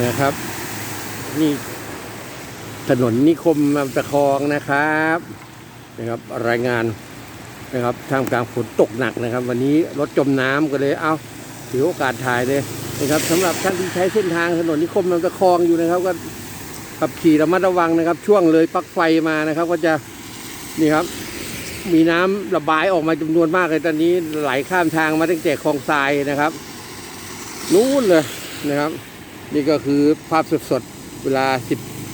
นะครับ นี่ถนนนิคมลำตะคองนะครับนะครับ รายงานนะครับท่ามกลางฝนตกหนักนะครับ วันนี้รถจมน้ำก็เลย เอาถือโอกาสถ่ายเลยนะครับสำหรับท่านที่ใช้เส้นทางถนนนิคมลำตะคองอยู่นะครับ ก็ขับขี่ระมัดระวังนะครับ ช่วงเลยปลั๊กไฟมานะครับ ก็จะนี่ครับ มีน้ำระบายออกมาจำนวนมากเลยตอนนี้ไหลข้ามทางมาตั้งแต่คลองทรายนะครับ นู้นเลยนะครับ นี่ก็คือภาพสดๆ เวลา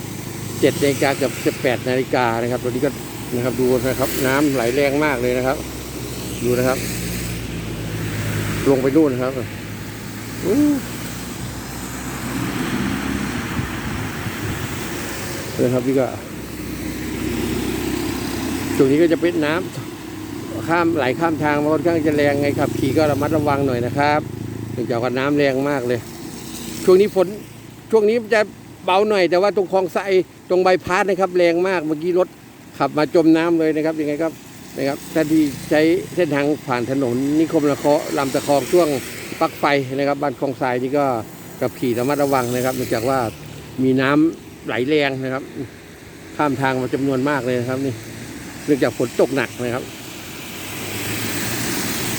17นาฬิกากับ 18นาฬิกานะครับตัวนี้ก็นะครับดูนะครับน้ำไหลแรงมากเลยนะครับ ดูนะครับ ลงไปนู่นนะครับนะครับนี่ก็ตรงนี้ก็จะเป็นน้ำข้ามไหลข้ามทางมาค่อนข้างจะแรงไงครับขี่ก็ระมัดระวังหน่อยนะครับเนื่องจากว่าน้ำแรงมากเลย ช่วงนี้ฝนช่วงนี้จะเบาหน่อย แต่ว่าตรงคลองไสตรงใบพัดนะครับ แรงมากเมื่อกี้รถขับมาจมน้ำเลยนะครับยังไงครับนะครับท่านที่ใช้เส้นทางผ่านถนนนิคมละเคาะลำตะคองช่วงปลักไฟนะครับ บ้านคลองทรายนี่ก็กับขี่ระมัดระวังนะครับเนื่องจากว่ามีน้ำไหลแรงนะครับ ข้ามทางมาจำนวนมากเลยนะครับนี่เนื่องจากฝนตกหนักนะครับ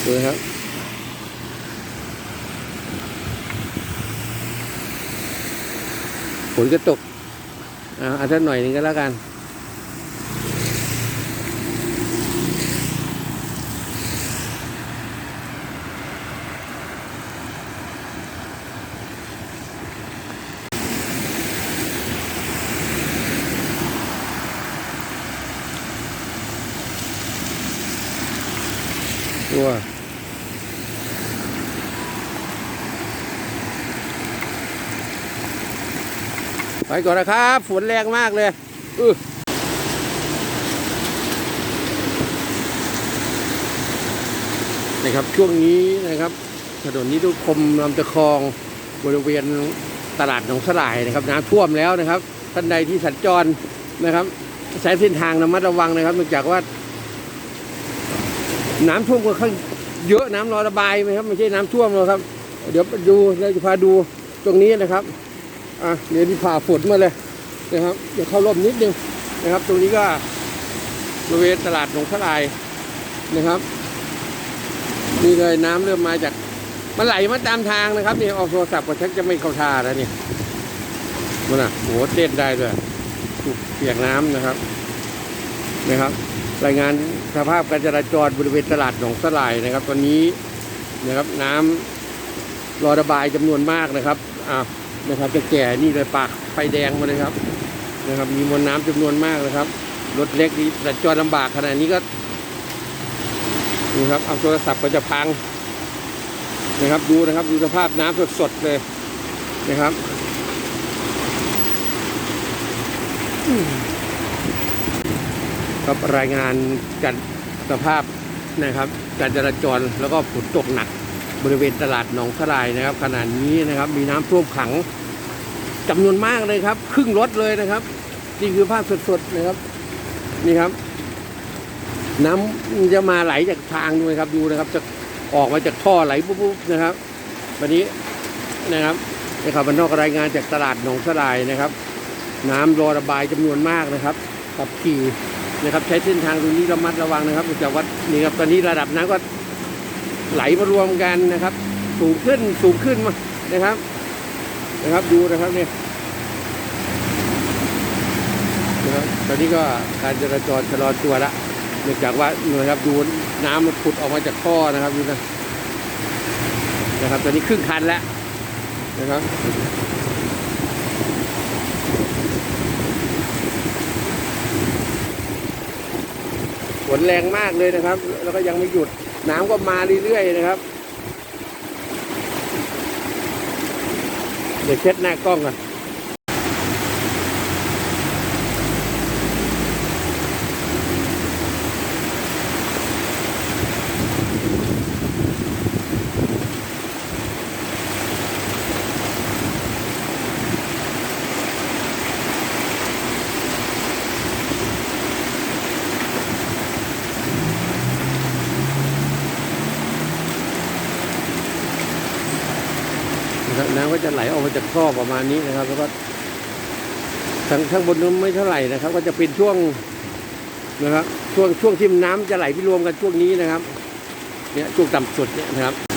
ดูนะครับ นก็ตกอ่าเอาสักหน่อยนึงก็แล้วกัน ตัว ก่อนนะครับ ฝนแรงมากเลยอือนะครับช่วงนี้นะครับ ถนนนี้ทุกคมลำตะคองบริเวณตลาดหนองสลายนะครับน้ำท่วมแล้วนะครับ ท่านใดที่สัญจรนะครับใช้เส้นทางระมัดระวังนะครับเนื่องจากว่า น้ำท่วมค่อนข้างเยอะน้ำรอระบายไหมครับไม่ใช่น้ำท่วมหรอกครับ เดี๋ยวดูเราจะพาดูตรงนี้นะครับ อะเดี๋ยวที่ผ่าฝนมาเลยนะครับ เดี๋ยวเข้าร่มนิดนึงนะครับ ตรงนี้ก็บริเวณตลาดหนองสลายนะครับนี่เลยน้ำเริ่มมาจากมันไหลมาตามทางนะครับนี่ออกโทรศัพท์ก็ชักจะไม่เข้าท่าแล้วนี่มันอะโหเต้นได้ด้วยถูกเปียกน้ำนะครับนะครับ รายงานสภาพการจราจรบริเวณตลาดหนองสลายนะครับตอนนี้นะครับน้ำรอระบายจำนวนมากนะครับอ่า นะครับจะแก่นี่เลยปากไฟแดงมาเลยครับนะครับ มีมวลน้ำจำนวนมากนะครับรถเล็กนี่สัญจรลำบากขนาดนี้ก็นี่ครับเอาโทรศัพท์ก็จะพังนะครับ ดูนะครับดูสภาพน้ำสดๆเลยนะครับอืมครับรายงานกันสภาพนะครับ การจราจรแล้วก็ฝนตกหนัก บริเวณตลาดหนองสลายนะครับ ขณะนี้นะครับ มีน้ำท่วมขังจำนวนมากเลยครับ ครึ่งรถเลยนะครับนี่คือภาพสดๆนะครับ นี่ครับ น้ำจะมาไหลจากทางด้วยครับดูนะครับ จะออกมาจากท่อไหลปุ๊บๆนะครับ วันนี้นะครับนะครับบรรนอกรายงานจากตลาดหนองสลายนะครับ น้ำรอระบายจำนวนมากนะครับขับขี่นะครับ ใช้เส้นทางตรงนี้ระมัดระวังนะครับจากว่านี่ครับตอนนี้ระดับน้ำก็ ไหลมารวมกันนะครับ สูงขึ้นสูงขึ้นมานะครับ นะครับดูนะครับเนี่ยนะครับตอนนี้ก็การจราจรชะลอตัวละเนื่องจากว่านะครับดูน้ำมันผุดออกมาจากท่อนะครับดูนะนะครับ ตอนนี้ครึ่งคันแล้วนะครับฝนแรงมากเลยนะครับ แล้วก็ยังไม่หยุด น้ำก็มาเรื่อยๆนะครับ เดี๋ยวเช็ดหน้ากล้องก่อน นะครับน้ำก็จะไหลออกมาจากท่อประมาณนี้นะครับ แล้วก็ทางข้างบนนั้นไม่เท่าไหร่นะครับ ก็จะเป็นช่วงนะครับช่วงช่วงที่น้ำจะไหลไปรวมกันช่วงนี้นะครับ เนี่ยช่วงต่ำสุดเนี่ยนะครับ